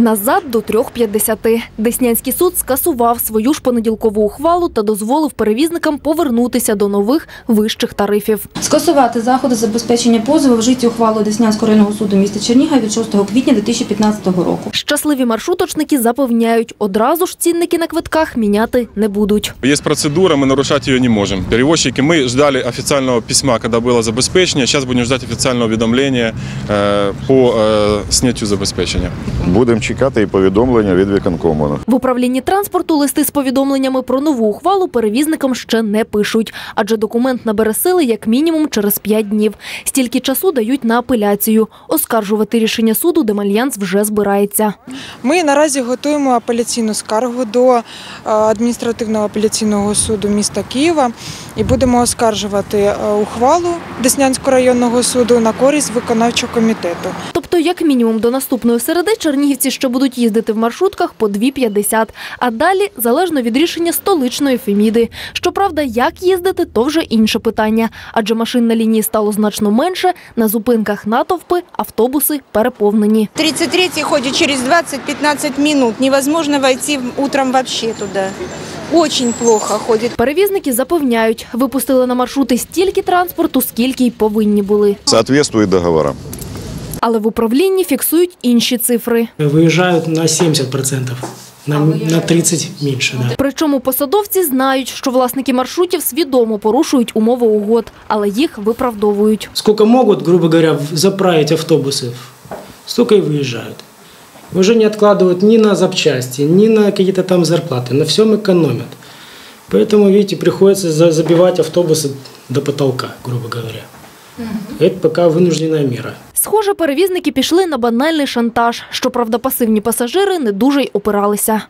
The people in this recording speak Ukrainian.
Назад до 3.50. Деснянський суд скасував свою ж понеділкову ухвалу та дозволив перевізникам повернутися до нових вищих тарифів. Скасувати заходи забезпечення позову вжиті ухвалою Деснянського районного суду міста Чернігова від 6 квітня 2015 року. Щасливі маршруточники запевняють, одразу ж цінники на квитках міняти не будуть. Есть процедура, мы нарушать ее не можем. Перевозчики, мы ждали официального письма, когда было забезпечение. Сейчас будем ждать официального уведомления э, по э, снятию забезпечения. Будемо чекати і повідомлення від виконкому. В управлінні транспорту листи з повідомленнями про нову ухвалу перевізникам ще не пишуть, адже документ набере сили як мінімум через 5 днів. Стільки часу дають на апеляцію. Оскаржувати рішення суду Демальянс вже збирається. Ми наразі готуємо апеляційну скаргу до е, адміністративного апеляційного суду міста Києва і будемо оскаржувати е, ухвалу Деснянського районного суду на користь виконавчого комітету. Тобто, як мінімум, до наступної середи чернігівці ще будуть їздити в маршрутках по 2,50, а далі залежно від рішення столичної Феміди. Щоправда, як їздити, то вже інше питання, адже машин на лінії стало значно менше, на зупинках натовпи, автобуси переповнені. 33-й ходит через 20-15 минут. Невозможно войти утром вообще туда. Очень плохо ходит. Перевізники запевняють, випустили на маршрути стільки транспорту, скільки й повинні були. Соответствує договорам. Але в управлінні фіксують інші цифри. Выезжают на 70%, на, на 30 меньше, да. Причому посадовці знають, що власники маршрутів свідомо порушують умови угод, але їх виправдовують. Сколько могут, грубо говоря, в- заправить автобусы, столько и выезжают. Уже не откладывают ни на запчасти, ни на какие-то там зарплаты, на всем экономят. Поэтому, видите, приходится за- забивать автобусы до потолка, грубо говоря. Это пока вынужденная мера. Схоже, перевізники пішли на банальний шантаж. Щоправда, пасивні пасажири не дуже й опиралися.